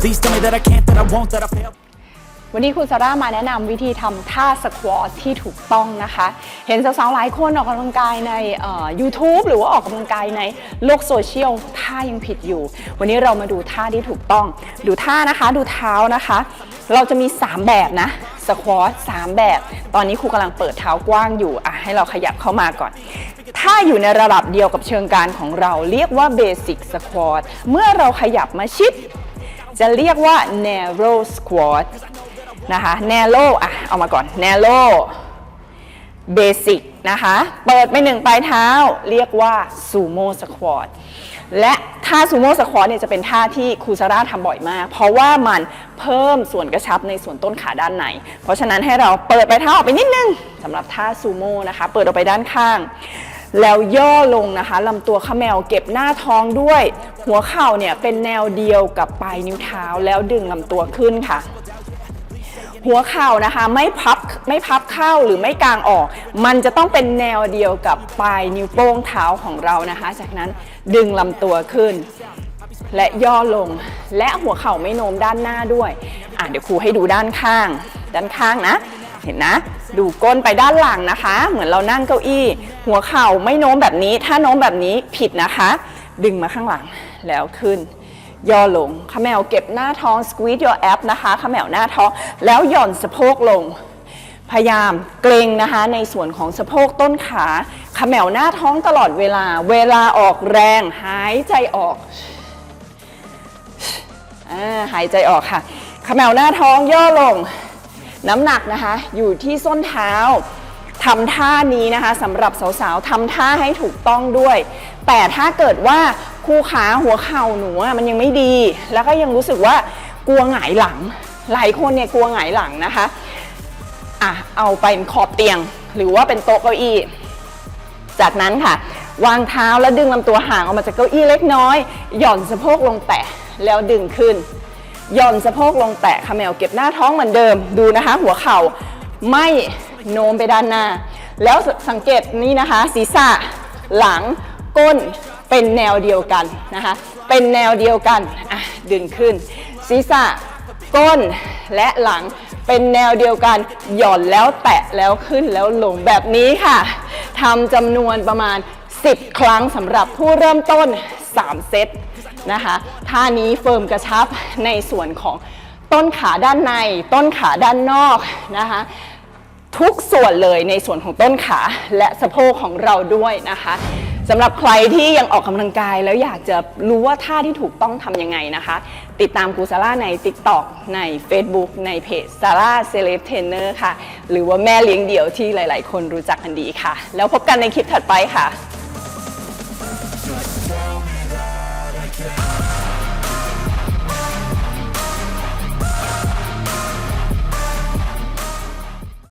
Please tell me that I can't, that I won't, that I fail. วันนี้ครูซาร่ามาแนะนำวิธีทำท่าสควอตที่ถูกต้องนะคะ เห็นสาวๆหลายคนออกกำลังกายในเอ่อ YouTube หรือว่าออกกำลังกายในโลกโซเชียลท่ายังผิดอยู่ วันนี้เรามาดูท่าที่ถูกต้อง ดูท่านะคะดูเท้านะคะ เราจะมี 3 แบบนะสควอต3แบบ ตอนนี้ครูกำลังเปิดเท้ากว้างอยู่อะให้เราขยับเข้ามาก่อน ถ้าอยู่ในระดับเดียวกับเชิงการของเราเรียกว่าเบสิกสควอตเมื่อเราขยับมาชิด จะเรียกว่า narrow squat นะคะ narrow อะเอามาก่อน narrow basic นะคะ เปิดไปหนึ่งปลายเท้าเรียกว่า sumo squat และท่า sumo squat เนี่ยจะเป็นท่าที่ครูซาร่าทำบ่อยมาก เพราะว่ามันเพิ่มส่วนกระชับในส่วนต้นขาด้านใน เพราะฉะนั้นให้เราเปิดปลายเท้าออกไปนิดนึงสำหรับท่า sumo นะคะ เปิดออกไปด้านข้าง แล้วย่อลงนะคะลำตัวขแมวเก็บหน้าท้องด้วย หัวเข่าเนี่ยเป็นแนวเดียวกับปลายนิ้วเท้าแล้วดึงลำตัวขึ้นค่ะ หัวเข่านะคะไม่พับไม่พับเข้าหรือไม่กางออก มันจะต้องเป็นแนวเดียวกับปลายนิ้วโป้งเท้าของเรานะคะ จากนั้นดึงลำตัวขึ้น และย่อลงและหัวเข่าไม่โน้มด้านหน้าด้วย อะเดี๋ยวครูให้ดูด้านข้าง ด้านข้างนะ เห็นนะ ดูก้นไปด้านหลังนะคะ เหมือนเรานั่งเก้าอี้ หัวเข่าไม่โน้มแบบนี้ ถ้าโน้มแบบนี้ผิดนะคะ ดึงมาข้างหลังแล้วขึ้น ย่อลงขมแมวเก็บหน้าท้อง squeeze your ab นะคะขมแมวหน้าท้อง แล้วหย่อนสะโพกลง พยายามเกรงนะคะ ในส่วนของสะโพกต้นขาขมแมวหน้าท้องตลอดเวลา เวลาออกแรง หายใจออกอหายใจออกค่ะขมแมวหน้าท้องย่อลง น้ำหนักนะคะอยู่ที่ส้นเท้าทำท่านี้นะคะสำหรับสาวๆทำท่าให้ถูกต้องด้วย แต่ถ้าเกิดว่าคู่ขาหัวเข่าหนูมันยังไม่ดี แล้วก็ยังรู้สึกว่ากลัวหงายหลัง หลายคนเนี่ยกลัวหงายหลังนะคะอะเอาไปขอบเตียง หรือว่าเป็นโต๊ะเก้าอี้ จากนั้นค่ะ วางเท้าแล้วดึงลำตัวห่างออกมาจากเก้าอี้เล็กน้อย หย่อนสะโพกลงแตะแล้วดึงขึ้น หย่อนสะโพกลงแตะขมแมวเก็บหน้าท้องเหมือนเดิมดูนะคะ หัวเข่าไม่โน้มไปด้านหน้า แล้วสังเกตนี่นะคะ ศีรษะหลังก้นเป็นแนวเดียวกันนะคะ เป็นแนวเดียวกันอะดึงขึ้น ศีรษะก้นและหลังเป็นแนวเดียวกัน หย่อนแล้วแตะแล้วขึ้นแล้วลงแบบนี้ค่ะทำจำนวนประมาณ 10 ครั้งสำหรับผู้เริ่มต้น 3 เซต นะคะท่านี้เฟิร์มกระชับในส่วนของต้นขาด้านใน ต้นขาด้านนอกนะคะทุกส่วนเลยในส่วนของต้นขาและสะโพกของเราด้วยนะคะสำหรับใครที่ยังออกกำลังกายแล้วอยากจะรู้ว่าท่าที่ถูกต้องทำยังไงนะคะ ติดตามครูซาร่าใน TikTok ใน Facebook ในเพจซาร่าเซเลบเทรนเนอร์ค่ะ หรือว่าแม่เลี้ยงเดี่ยวที่หลาย ๆ คนรู้จักกันดีค่ะ แล้วพบกันในคลิปถัดไปค่ะ Yeah.